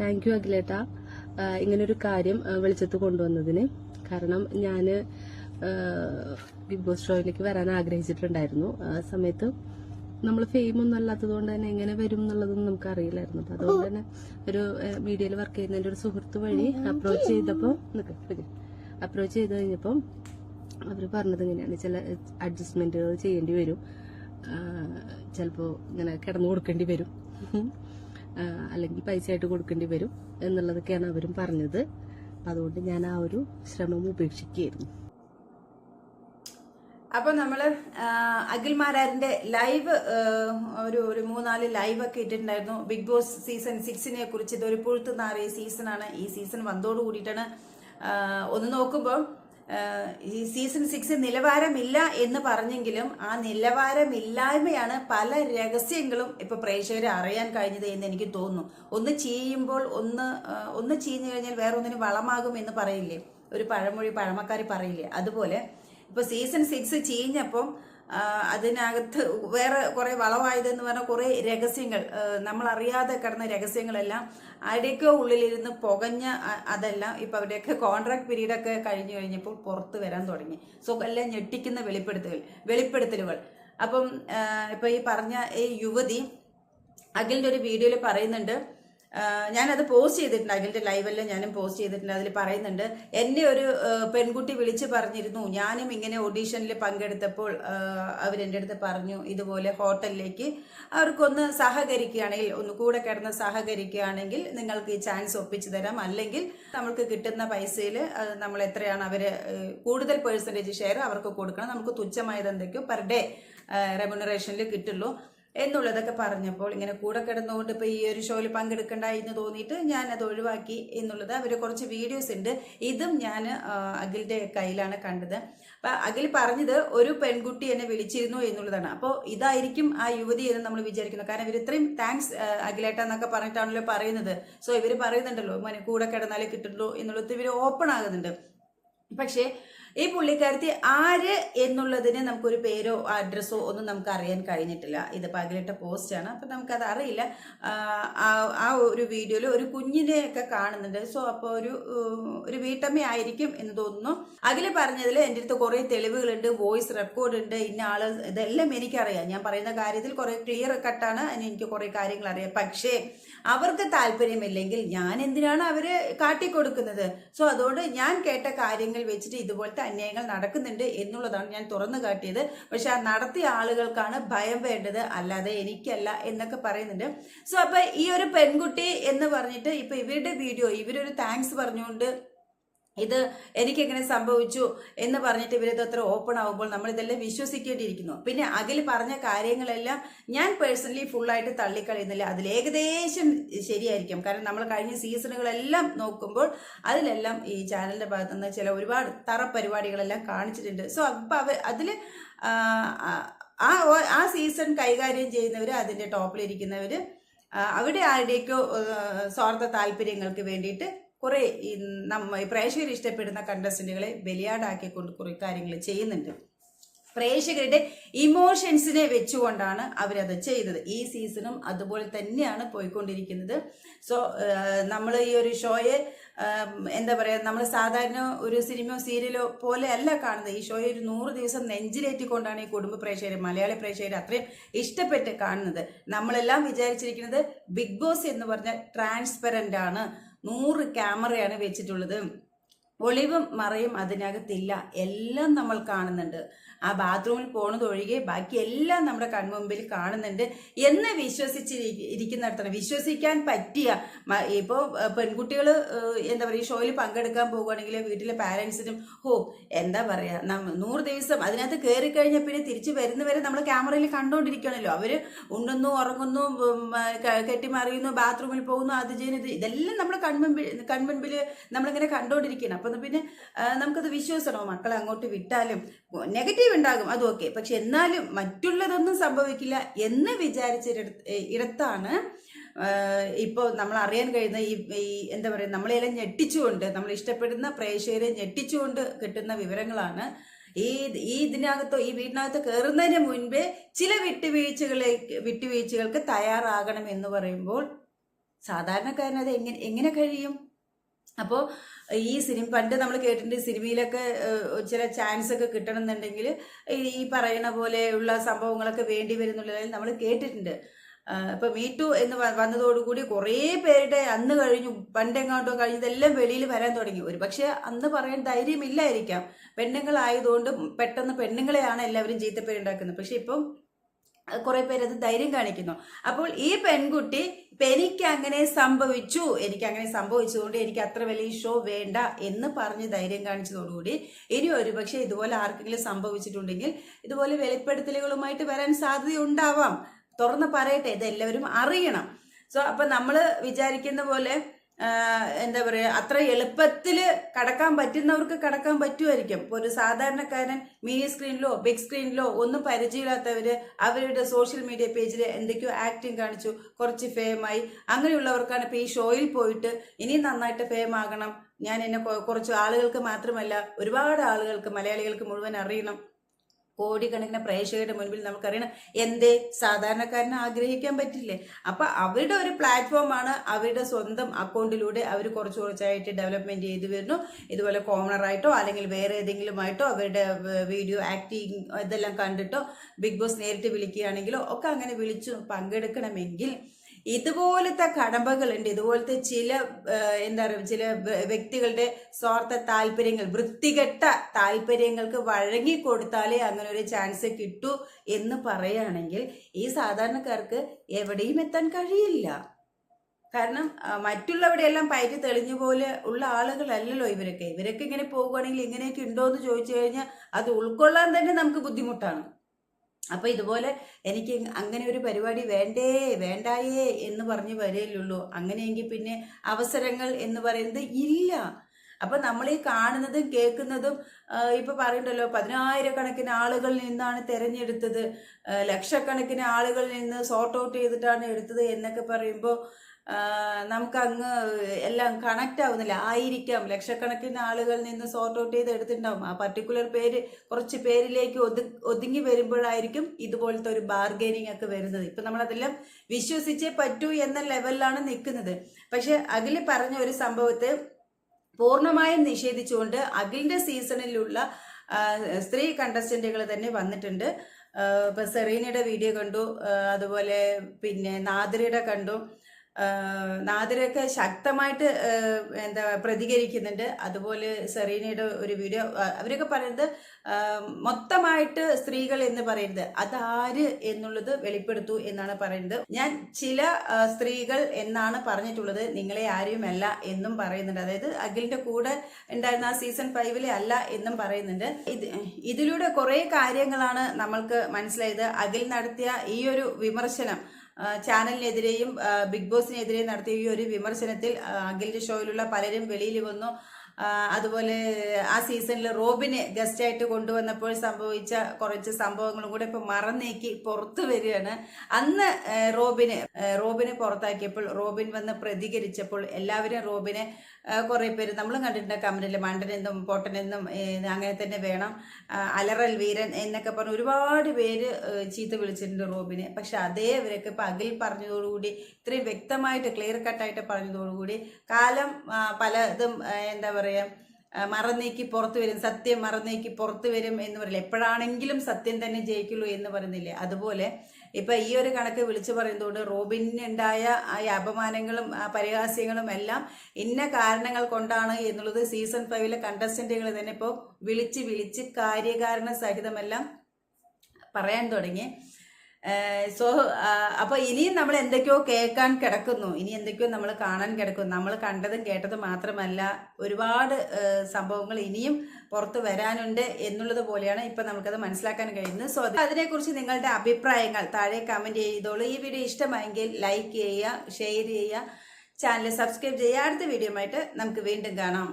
Thank you അഖിലേട്ട. ഇങ്ങനൊരു കാര്യം വെളിച്ചത്ത് കൊണ്ടുവന്നതിന്. കാരണം ഞാൻ ബിഗ് ബോസ് ഷോയിലേക്ക് വരാൻ ആഗ്രഹിച്ചിട്ടുണ്ടായിരുന്നു. ആ സമയത്ത് നമ്മൾ ഫെയിം ഒന്നും അല്ലാത്തത് കൊണ്ട് തന്നെ എങ്ങനെ വരും എന്നുള്ളതൊന്നും നമുക്ക് അറിയില്ലായിരുന്നു അപ്പൊ അതുകൊണ്ട് തന്നെ ഒരു മീഡിയയിൽ വർക്ക് ചെയ്യുന്ന എന്റെ ഒരു സുഹൃത്ത് വഴി അപ്രോച്ച് ചെയ്തപ്പോൾ അപ്രോച്ച് ചെയ്ത് കഴിഞ്ഞപ്പം അവർ പറഞ്ഞത് ഇങ്ങനെയാണ്. ചില അഡ്ജസ്റ്റ്മെന്റുകൾ ചെയ്യേണ്ടി വരും. ചിലപ്പോൾ ഇങ്ങനെ കിടന്നു കൊടുക്കേണ്ടി വരും. അല്ലെങ്കിൽ പൈസ ആയിട്ട് കൊടുക്കേണ്ടി വരും എന്നുള്ളതൊക്കെയാണ് അവരും പറഞ്ഞത്. അതുകൊണ്ട് ഞാൻ ആ ഒരു ശ്രമം ഉപേക്ഷിക്കുകയായിരുന്നു. അപ്പൊ നമ്മൾ ആ, അഖിൽ മാരാരിന്റെ ലൈവ് ഒരു ഒരു മൂന്നാൽ ലൈവ് ഒക്കെ ഇട്ടിട്ടുണ്ടായിരുന്നു. ബിഗ് ബോസ് സീസൺ സിക്സിനെ കുറിച്ച് ഇതൊരു പുഴുത്തു നാറിയ സീസണാണ്. ഈ സീസൺ വന്നതോട് കൂടിയിട്ടാണ് ഒന്ന് നോക്കുമ്പോൾ സീസൺ സിക്സ് നിലവാരമില്ല എന്ന് പറഞ്ഞെങ്കിലും ആ നിലവാരമില്ലായ്മയാണ് പല രഹസ്യങ്ങളും ഇപ്പൊ പ്രേക്ഷകരെ അറിയാൻ കഴിഞ്ഞത് എന്ന് എനിക്ക് തോന്നുന്നു. ഒന്ന് ചെയ്യുമ്പോൾ ഒന്ന് ഒന്ന് ചീഞ്ഞു കഴിഞ്ഞാൽ വേറെ വളമാകും എന്ന് പറയില്ലേ? ഒരു പഴമൊഴി പഴമക്കാർ പറയില്ലേ? അതുപോലെ ഇപ്പൊ സീസൺ സിക്സ് ചീഞ്ഞപ്പം അതിനകത്ത് വേറെ കുറെ വളവായതെന്ന് പറഞ്ഞാൽ കുറെ രഹസ്യങ്ങൾ. നമ്മൾ അറിയാതെ കിടന്ന രഹസ്യങ്ങളെല്ലാം ആരുടെയൊക്കെ ഉള്ളിലിരുന്ന് പുകഞ്ഞ അതെല്ലാം ഇപ്പൊ അവരുടെയൊക്കെ കോൺട്രാക്ട് പീരീഡ് ഒക്കെ കഴിഞ്ഞു കഴിഞ്ഞപ്പോൾ പുറത്ത് വരാൻ തുടങ്ങി. സോ എല്ലാം ഞെട്ടിക്കുന്ന വെളിപ്പെടുത്തൽ വെളിപ്പെടുത്തലുകൾ. അപ്പം ഇപ്പൊ ഈ പറഞ്ഞ ഈ യുവതി അഖിലിന്റെ ഒരു വീഡിയോയിൽ പറയുന്നുണ്ട് ഞാനത് പോസ്റ്റ് ചെയ്തിട്ടുണ്ട്. അഖിലിന്റെ ലൈവല്ല ഞാനും പോസ്റ്റ് ചെയ്തിട്ടുണ്ട്. അതിൽ പറയുന്നുണ്ട് എന്നെ ഒരു പെൺകുട്ടി വിളിച്ച് പറഞ്ഞിരുന്നു. ഞാനും ഇങ്ങനെ ഓഡീഷനിൽ പങ്കെടുത്തപ്പോൾ അവരെന്റെ അടുത്ത് പറഞ്ഞു ഇതുപോലെ ഹോട്ടലിലേക്ക് അവർക്കൊന്ന് സഹകരിക്കുകയാണെങ്കിൽ ഒന്ന് കൂടെ കിടന്ന് സഹകരിക്കുകയാണെങ്കിൽ നിങ്ങൾക്ക് ഈ ചാൻസ് ഒപ്പിച്ചു തരാം. അല്ലെങ്കിൽ നമുക്ക് കിട്ടുന്ന പൈസയിൽ നമ്മൾ എത്രയാണ് അവർ കൂടുതൽ പേഴ്സന്റേജ് ഷെയർ അവർക്ക് കൊടുക്കണം. നമുക്ക് തുച്ഛമായത് എന്തൊക്കെയോ പെർ ഡേ റെമുനറേഷനിൽ കിട്ടുള്ളൂ. എന്നുള്ളതൊക്കെ പറഞ്ഞപ്പോൾ ഇങ്ങനെ കൂടെ കിടന്നുകൊണ്ട് ഇപ്പോൾ ഈ ഒരു ഷോയിൽ പങ്കെടുക്കണ്ടായി എന്ന് തോന്നിയിട്ട് ഞാൻ അത് ഒഴിവാക്കി എന്നുള്ളത് അവർ കുറച്ച് വീഡിയോസ് ഉണ്ട്. ഇതും ഞാൻ അഖിലിന്റെ കയ്യിലാണ് കണ്ടത്. അപ്പം അഖിൽ പറഞ്ഞത് ഒരു പെൺകുട്ടി എന്നെ വിളിച്ചിരുന്നു എന്നുള്ളതാണ്. അപ്പോൾ ഇതായിരിക്കും ആ യുവതി എന്ന് നമ്മൾ വിചാരിക്കുന്നു. കാരണം ഇവർ ഇത്രയും താങ്ക്സ് അഖിലേട്ട എന്നൊക്കെ പറഞ്ഞിട്ടാണല്ലോ പറയുന്നത്. സോ ഇവർ പറയുന്നുണ്ടല്ലോ മോനെ കൂടെ കിടന്നാലേ കിട്ടുള്ളൂ എന്നുള്ളത് ഇവർ ഓപ്പൺ ആകുന്നുണ്ട്. പക്ഷേ ഈ പുള്ളിക്കാരത്തി ആര് എന്നുള്ളതിന് നമുക്കൊരു പേരോ അഡ്രസ്സോ ഒന്നും നമുക്ക് അറിയാൻ കഴിഞ്ഞിട്ടില്ല. ഇത് പകലിട്ട പോസ്റ്റാണ് അപ്പം നമുക്കത് അറിയില്ല. ആ, ഒരു വീഡിയോയിൽ ഒരു കുഞ്ഞിനെ ഒക്കെ കാണുന്നുണ്ട്. സോ അപ്പോൾ ഒരു ഒരു വീട്ടമ്മ ആയിരിക്കും എന്ന് തോന്നുന്നു. അഖിൽ പറഞ്ഞതിൽ എന്റെ അടുത്ത് കുറേ തെളിവുകളുണ്ട്. വോയിസ് റെക്കോർഡ് ഉണ്ട്. ഇന്ന ആൾ ഇതെല്ലാം എനിക്കറിയാം. ഞാൻ പറയുന്ന കാര്യത്തിൽ കുറേ ക്ലിയർ കട്ടാണ് അതിന് എനിക്ക് കുറേ കാര്യങ്ങൾ അറിയാം. പക്ഷേ അവർക്ക് താല്പര്യമില്ലെങ്കിൽ ഞാൻ എന്തിനാണ് അവർ കാട്ടിക്കൊടുക്കുന്നത്? സോ അതുകൊണ്ട് ഞാൻ കേട്ട കാര്യങ്ങൾ വെച്ചിട്ട് ഇതുപോലത്തെ അന്യായങ്ങൾ നടക്കുന്നുണ്ട് എന്നുള്ളതാണ് ഞാൻ തുറന്നു കാട്ടിയത്. പക്ഷെ ആ നടത്തിയ ആളുകൾക്കാണ് ഭയം വേണ്ടത് അല്ലാതെ എനിക്കല്ല എന്നൊക്കെ പറയുന്നുണ്ട്. സോ അപ്പൊ ഈ ഒരു പെൺകുട്ടി എന്ന് പറഞ്ഞിട്ട് ഇപ്പൊ ഇവരുടെ വീഡിയോ ഇവരൊരു താങ്ക്സ് പറഞ്ഞുകൊണ്ട് ഇത് എനിക്കെങ്ങനെ സംഭവിച്ചു എന്ന് പറഞ്ഞിട്ട് ഇവരത് അത്ര ഓപ്പൺ ആവുമ്പോൾ നമ്മൾ ഇതെല്ലാം വിശ്വസിക്കേണ്ടിയിരിക്കുന്നു. പിന്നെ അഖിൽ പറഞ്ഞ കാര്യങ്ങളെല്ലാം ഞാൻ പേഴ്സണലി ഫുള്ളായിട്ട് തള്ളിക്കളയുന്നില്ല. അതിൽ ഏകദേശം ശരിയായിരിക്കും. കാരണം നമ്മൾ കഴിഞ്ഞ സീസണുകളെല്ലാം നോക്കുമ്പോൾ അതിലെല്ലാം ഈ ചാനലിന്റെ ഭാഗത്തു നിന്ന് ചില ഒരുപാട് തറ പരിപാടികളെല്ലാം കാണിച്ചിട്ടുണ്ട്. സോ അപ്പം അവ അതിൽ ആ ആ സീസൺ കൈകാര്യം ചെയ്യുന്നവർ അതിന്റെ ടോപ്പിലിരിക്കുന്നവർ അവിടെ ആരുടെയൊക്കെ സ്വാർത്ഥ താല്പര്യങ്ങൾക്ക് വേണ്ടിയിട്ട് കുറെ നമ്മ പ്രേക്ഷകർ ഇഷ്ടപ്പെടുന്ന കണ്ടസ്റ്റന്റുകളെ ബലിയാടാക്കിക്കൊണ്ട് കുറെ കാര്യങ്ങൾ ചെയ്യുന്നുണ്ട്. പ്രേക്ഷകരുടെ ഇമോഷൻസിനെ വെച്ചുകൊണ്ടാണ് അവരത് ചെയ്തത്. ഈ സീസണും അതുപോലെ തന്നെയാണ് പോയിക്കൊണ്ടിരിക്കുന്നത്. സോ നമ്മൾ ഈ ഒരു ഷോയെ എന്താ പറയുക നമ്മൾ സാധാരണ ഒരു സിനിമയോ സീരിയലോ പോലെ അല്ല കാണുന്നത്. ഈ ഷോയെ ഒരു നൂറ് ദിവസം നെഞ്ചിലേറ്റിക്കൊണ്ടാണ് ഈ കുടുംബ പ്രേക്ഷകർ മലയാളി പ്രേക്ഷകർ അത്രയും ഇഷ്ടപ്പെട്ട് കാണുന്നത്. നമ്മളെല്ലാം വിചാരിച്ചിരിക്കുന്നത് ബിഗ് ബോസ് എന്ന് പറഞ്ഞാൽ ട്രാൻസ്പെറന്റ് ആണ്. നൂറ് ക്യാമറയാണ് വെച്ചിട്ടുള്ളത്. ഒളിവും മറയും അതിനകത്തില്ല. എല്ലാം നമ്മൾ കാണുന്നുണ്ട്. ആ ബാത്റൂമിൽ പോണത് ഒഴികെ ബാക്കി എല്ലാം നമ്മുടെ കൺമുമ്പിൽ കാണുന്നുണ്ട് എന്ന് വിശ്വസിച്ച് ഇരിക്കുന്നിടത്താണ്. വിശ്വസിക്കാൻ പറ്റിയ ഇപ്പോൾ ഇപ്പോ പെൺകുട്ടികൾ എന്താ പറയുക ഷോയിൽ പങ്കെടുക്കാൻ പോകുകയാണെങ്കിൽ വീട്ടിലെ പാരൻസിനും ഓ എന്താ പറയുക നൂറ് ദിവസം അതിനകത്ത് കയറി കഴിഞ്ഞ പിന്നെ തിരിച്ച് വരുന്നവരെ നമ്മൾ ക്യാമറയിൽ കണ്ടുകൊണ്ടിരിക്കണല്ലോ അവർ ഉണ്ടെന്നു ഉറങ്ങുന്നു കെട്ടിമാറിയുന്നു ബാത്റൂമിൽ പോകുന്നു അത് ചെയ്യുന്നു ഇത് ഇതെല്ലാം നമ്മുടെ കൺമുമ്പിൽ കൺമുമ്പിൽ നമ്മളിങ്ങനെ കണ്ടുകൊണ്ടിരിക്കണം അപ്പം പിന്നെ നമുക്കത് വിശ്വസിക്കണോ. മക്കളെ അങ്ങോട്ട് വിട്ടാലും നെഗറ്റീവ് ഉണ്ടാകും അതും ഓക്കെ പക്ഷെ എന്നാലും മറ്റുള്ളതൊന്നും സംഭവിക്കില്ല എന്ന് വിചാരിച്ചിടത്ത് ഇടത്താണ് ഇപ്പോൾ നമ്മൾ അറിയാൻ കഴിയുന്ന ഈ എന്താ പറയുക നമ്മളെല്ലാം ഞെട്ടിച്ചുകൊണ്ട് നമ്മൾ ഇഷ്ടപ്പെടുന്ന പ്രേക്ഷകരെ ഞെട്ടിച്ചുകൊണ്ട് കിട്ടുന്ന വിവരങ്ങളാണ് ഈ ഈ ഇതിനകത്തോ ഈ വീടിനകത്ത് കയറുന്നതിന് മുൻപേ ചില വിട്ടുവീഴ്ചകളെ വിട്ടുവീഴ്ചകൾക്ക് തയ്യാറാകണം എന്ന് പറയുമ്പോൾ സാധാരണക്കാരനത് എങ്ങനെ എങ്ങനെ കഴിയും? അപ്പോൾ ഈ സിനിമ പണ്ട് നമ്മൾ കേട്ടിട്ടുണ്ട് സിനിമയിലൊക്കെ ചില ചാൻസ് ഒക്കെ കിട്ടണമെന്നുണ്ടെങ്കിൽ ഈ- പറയുന്ന പോലെയുള്ള സംഭവങ്ങളൊക്കെ വേണ്ടി വരുന്നുള്ളതായി നമ്മൾ കേട്ടിട്ടുണ്ട്. ഇപ്പൊ മീറ്റു എന്ന് വന്നതോടുകൂടി കുറേ പേരുടെ അന്ന് കഴിഞ്ഞു പണ്ടെങ്ങാണ്ടോ കഴിഞ്ഞതെല്ലാം വെളിയിൽ വരാൻ തുടങ്ങി. ഒരു പക്ഷെ അന്ന് പറയാൻ ധൈര്യമില്ലായിരിക്കാം. പെണ്ണുങ്ങളായതുകൊണ്ട് പെട്ടെന്ന് പെണ്ണുങ്ങളെയാണ് എല്ലാവരും ചീത്തപ്പേരുണ്ടാക്കുന്നത് പക്ഷെ ഇപ്പം കുറെ പേര് അത് ധൈര്യം കാണിക്കുന്നു. അപ്പോൾ ഈ പെൺകുട്ടി എനിക്ക് അങ്ങനെ സംഭവിച്ചു എനിക്ക് അങ്ങനെ സംഭവിച്ചതുകൊണ്ട് എനിക്ക് അത്ര വലിയ ഷോ വേണ്ട എന്ന് പറഞ്ഞ് ധൈര്യം കാണിച്ചതോടുകൂടി ഇനി ഒരുപക്ഷെ ഇതുപോലെ ആർക്കെങ്കിലും സംഭവിച്ചിട്ടുണ്ടെങ്കിൽ ഇതുപോലെ വെളിപ്പെടുത്തലുകളുമായിട്ട് വരാൻ സാധ്യതയുണ്ടാവാം. തുറന്ന് പറയട്ടെ ഇതെല്ലാവരും അറിയണം. സോ അപ്പൊ നമ്മൾ വിചാരിക്കുന്ന പോലെ എന്താ പറയുക അത്ര എളുപ്പത്തിൽ കടക്കാൻ പറ്റുന്നവർക്ക് കടക്കാൻ പറ്റുമായിരിക്കും. ഇപ്പോൾ ഒരു സാധാരണക്കാരൻ മിനി സ്ക്രീനിലോ ബിഗ് സ്ക്രീനിലോ ഒന്നും പരിചയമില്ലാത്തവർ അവരുടെ സോഷ്യൽ മീഡിയ പേജിൽ എന്തൊക്കെയോ ആക്ടിങ് കാണിച്ചു കുറച്ച് ഫേമായി അങ്ങനെയുള്ളവർക്കാണ് ഇപ്പോൾ ഈ ഷോയിൽ പോയിട്ട് ഇനി നന്നായിട്ട് ഫേം ആകണം. ഞാൻ എന്നെ കുറച്ച് ആളുകൾക്ക് മാത്രമല്ല ഒരുപാട് ആളുകൾക്ക് മലയാളികൾക്ക് മുഴുവൻ അറിയണം. കോടിക്കണക്കിന് പ്രേക്ഷകരുടെ മുൻപിൽ നമുക്കറിയണം. എന്തേ? സാധാരണക്കാരന് ആഗ്രഹിക്കാൻ പറ്റില്ലേ? അപ്പൊ അവരുടെ ഒരു പ്ലാറ്റ്ഫോമാണ് അവരുടെ സ്വന്തം അക്കൗണ്ടിലൂടെ അവർ കുറച്ച് കുറച്ചായിട്ട് ഡെവലപ്മെന്റ് ചെയ്ത് വരുന്നു. ഇതുപോലെ കോമണറായിട്ടോ അല്ലെങ്കിൽ വേറെ ഏതെങ്കിലും ആയിട്ടോ അവരുടെ വീഡിയോ ആക്ടിങ് ഇതെല്ലാം കണ്ടിട്ടോ ബിഗ് ബോസ് നേരിട്ട് വിളിക്കുകയാണെങ്കിലോ ഒക്കെ അങ്ങനെ വിളിച്ചു പങ്കെടുക്കണമെങ്കിൽ ഇതുപോലത്തെ കടമ്പകളുണ്ട്. ഇതുപോലത്തെ ചില എന്താ പറയുക ചില വ്യക്തികളുടെ സ്വാർത്ഥ താല്പര്യങ്ങൾ വൃത്തികെട്ട താല്പര്യങ്ങൾക്ക് വഴങ്ങി കൊടുത്താലേ അങ്ങനെ ഒരു ചാൻസ് കിട്ടൂ എന്ന് പറയുകയാണെങ്കിൽ ഈ സാധാരണക്കാർക്ക് എവിടെയും എത്താൻ കഴിയില്ല. കാരണം മറ്റുള്ളവിടെയെല്ലാം പയറ്റി തെളിഞ്ഞ പോലെ ഉള്ള ആളുകളല്ലല്ലോ ഇവരൊക്കെ. ഇവരൊക്കെ ഇങ്ങനെ പോകുകയാണെങ്കിൽ ഇങ്ങനെയൊക്കെ ഉണ്ടോ എന്ന് ചോദിച്ചു കഴിഞ്ഞാൽ അത് ഉൾക്കൊള്ളാൻ തന്നെ നമുക്ക് ബുദ്ധിമുട്ടാണ്. അപ്പൊ ഇതുപോലെ എനിക്ക് അങ്ങനെ ഒരു പരിപാടി വേണ്ടേ വേണ്ടായേ എന്ന് പറഞ്ഞ് വരേലുള്ളൂ അങ്ങനെയെങ്കിൽ പിന്നെ അവസരങ്ങൾ എന്ന് പറയുന്നത് ഇല്ല. അപ്പൊ നമ്മൾ ഈ കാണുന്നതും കേൾക്കുന്നതും ഇപ്പൊ പറയണ്ടല്ലോ പതിനായിരക്കണക്കിന് ആളുകളിൽ നിന്നാണ് തെരഞ്ഞെടുത്തത്. ലക്ഷക്കണക്കിന് ആളുകളിൽ നിന്ന് സോർട്ട് ഔട്ട് ചെയ്തിട്ടാണ് എടുത്തത് എന്നൊക്കെ പറയുമ്പോൾ നമുക്ക് അങ്ങ് എല്ലാം കണക്റ്റ് ആവുന്നില്ല. ആയിരിക്കാം. ലക്ഷക്കണക്കിന് ആളുകളിൽ നിന്ന് സോർട്ട് ഔട്ട് ചെയ്ത് എടുത്തിട്ടുണ്ടാവും. ആ പർട്ടിക്കുലർ പേര് കുറച്ച് പേരിലേക്ക് ഒതു ഒതുങ്ങി വരുമ്പോഴായിരിക്കും ഇതുപോലത്തെ ഒരു ബാർഗൈനിങ് ഒക്കെ വരുന്നത്. ഇപ്പൊ നമ്മളതെല്ലാം വിശ്വസിച്ചേ പറ്റൂ എന്ന ലെവലിലാണ് നിൽക്കുന്നത്. പക്ഷെ അഖിൽ പറഞ്ഞ ഒരു സംഭവത്തെ പൂർണമായും നിഷേധിച്ചുകൊണ്ട് അഖിലിന്റെ സീസണിലുള്ള സ്ത്രീ കണ്ടസ്റ്റന്റുകൾ തന്നെ വന്നിട്ടുണ്ട്. ഇപ്പൊ സെറീനയുടെ വീഡിയോ കണ്ടു. അതുപോലെ പിന്നെ നാദ്രിയുടെ കണ്ടു. ആ, നാദിരയൊക്കെ ശക്തമായിട്ട് എന്താ പ്രതികരിക്കുന്നുണ്ട്. അതുപോലെ സെറീനയുടെ ഒരു വീഡിയോ അവരൊക്കെ പറയുന്നത് മൊത്തമായിട്ട് സ്ത്രീകൾ എന്ന് പറയുന്നത് അതാര് എന്നുള്ളത് വെളിപ്പെടുത്തു എന്നാണ് പറയുന്നത്. ഞാൻ ചില സ്ത്രീകൾ എന്നാണ് പറഞ്ഞിട്ടുള്ളത്. നിങ്ങളെ ആരുമല്ല എന്നും പറയുന്നുണ്ട്. അതായത് അഖിലിന്റെ കൂടെ ഉണ്ടായിരുന്ന സീസൺ ഫൈവിലെ അല്ല എന്നും പറയുന്നുണ്ട്. ഇത് ഇതിലൂടെ കുറെ കാര്യങ്ങളാണ് നമ്മൾക്ക് മനസ്സിലായത്. അഖിൽ നടത്തിയ ഈ ഒരു വിമർശനം ചാനലിനെതിരെയും ബിഗ് ബോസിനെതിരെയും നടത്തിയ ഈ ഒരു വിമർശനത്തിൽ അഖിലിന്റെ ഷോയിലുള്ള പലരും വെളിയിൽ വന്നു. അതുപോലെ ആ സീസണിൽ റോബിനെ ഗസ്റ്റായിട്ട് കൊണ്ടുവന്നപ്പോൾ സംഭവിച്ച കുറച്ച് സംഭവങ്ങളും കൂടെ ഇപ്പൊ മറന്നേക്കി പുറത്തു വരികയാണ്. അന്ന് റോബിനെ റോബിനെ പുറത്താക്കിയപ്പോൾ റോബിൻ വന്ന് പ്രതികരിച്ചപ്പോൾ എല്ലാവരും റോബിനെ കുറേ പേര് നമ്മൾ കണ്ടിട്ടുണ്ട് കമന്റിൽ മണ്ടനെന്നും പൊട്ടനെന്നും അങ്ങനെ തന്നെ വേണം അലറൽ വീരൻ എന്നൊക്കെ പറഞ്ഞ് ഒരുപാട് പേര് ചീത്ത വിളിച്ചിട്ടുണ്ട് റോബിനെ. പക്ഷെ അതേ അവരൊക്കെ ഇപ്പം അഖിൽ പറഞ്ഞതോടുകൂടി ഇത്രയും വ്യക്തമായിട്ട് ക്ലിയർ കട്ടായിട്ട് പറഞ്ഞതോടുകൂടി കാലം പലതും എന്താ പറയാ ആ, മറന്നേക്ക് പുറത്തു വരും സത്യം മറന്നേക്ക് പുറത്തു വരും എന്ന് പറയില്ല? എപ്പോഴാണെങ്കിലും സത്യം തന്നെ ജയിക്കുള്ളൂ എന്ന് പറയുന്നില്ലേ? അതുപോലെ ഇപ്പൊ ഈ ഒരു കണക്ക് വിളിച്ചു പറയുന്നതുകൊണ്ട് റോബിനുണ്ടായ ആ അപമാനങ്ങളും ആ പരിഹാസ്യങ്ങളും എല്ലാം ഇന്ന കാരണങ്ങൾ കൊണ്ടാണ് എന്നുള്ളത് സീസൺ ഫൈവിലെ കണ്ടസ്റ്റന്റുകൾ തന്നെ ഇപ്പോൾ വിളിച്ച് വിളിച്ച് കാര്യകാരണ സഹിതമെല്ലാം പറയാൻ തുടങ്ങി. സോ അപ്പൊ ഇനിയും നമ്മൾ എന്തൊക്കെയോ കേൾക്കാൻ കിടക്കുന്നു. ഇനി എന്തൊക്കെയോ നമ്മൾ കാണാൻ കിടക്കുന്നു. നമ്മൾ കണ്ടതും കേട്ടതും മാത്രമല്ല ഒരുപാട് സംഭവങ്ങൾ ഇനിയും പുറത്ത് വരാനുണ്ട് എന്നുള്ളത് പോലെയാണ് ഇപ്പൊ നമുക്കത് മനസ്സിലാക്കാൻ കഴിയുന്നത്. സോ അതിനെക്കുറിച്ച് നിങ്ങളുടെ അഭിപ്രായങ്ങൾ താഴെ കമന്റ് ചെയ്തോളൂ. ഈ വീഡിയോ ഇഷ്ടമായെങ്കിൽ ലൈക്ക് ചെയ്യുക ഷെയർ ചെയ്യുക ചാനൽ സബ്സ്ക്രൈബ് ചെയ്യുക. അടുത്ത വീഡിയോ ആയിട്ട് നമുക്ക് വീണ്ടും കാണാം.